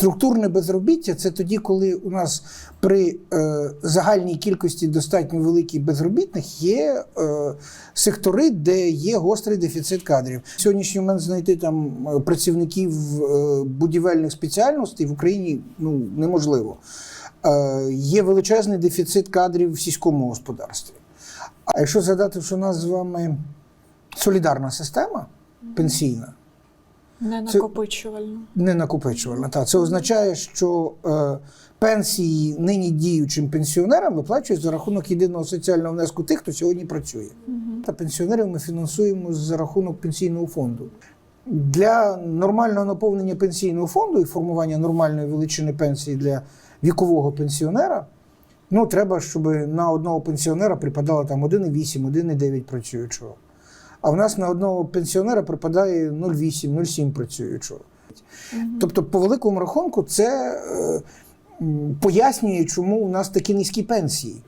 Структурне безробіття це тоді, коли у нас при е, загальній кількості достатньо великій безробітних є е, сектори, де є гострий дефіцит кадрів. Сьогоднішній момент знайти там е, працівників е, будівельних спеціальностей в Україні ну, неможливо. Е, є величезний дефіцит кадрів в сільському господарстві. А якщо згадати, що у нас з вами солідарна система пенсійна, Не накопичувально. не накопичувальна. Та це означає, що е, пенсії нині діючим пенсіонерам виплачують за рахунок єдиного соціального внеску тих, хто сьогодні працює. Та пенсіонерів ми фінансуємо за рахунок пенсійного фонду. Для нормального наповнення пенсійного фонду і формування нормальної величини пенсії для вікового пенсіонера. Ну, треба, щоб на одного пенсіонера припадало там 1,8, 1,9 працюючого. А в нас на одного пенсіонера припадає 0,8, 0,7 працюючого. Тобто, по великому рахунку, це е, пояснює, чому у нас такі низькі пенсії.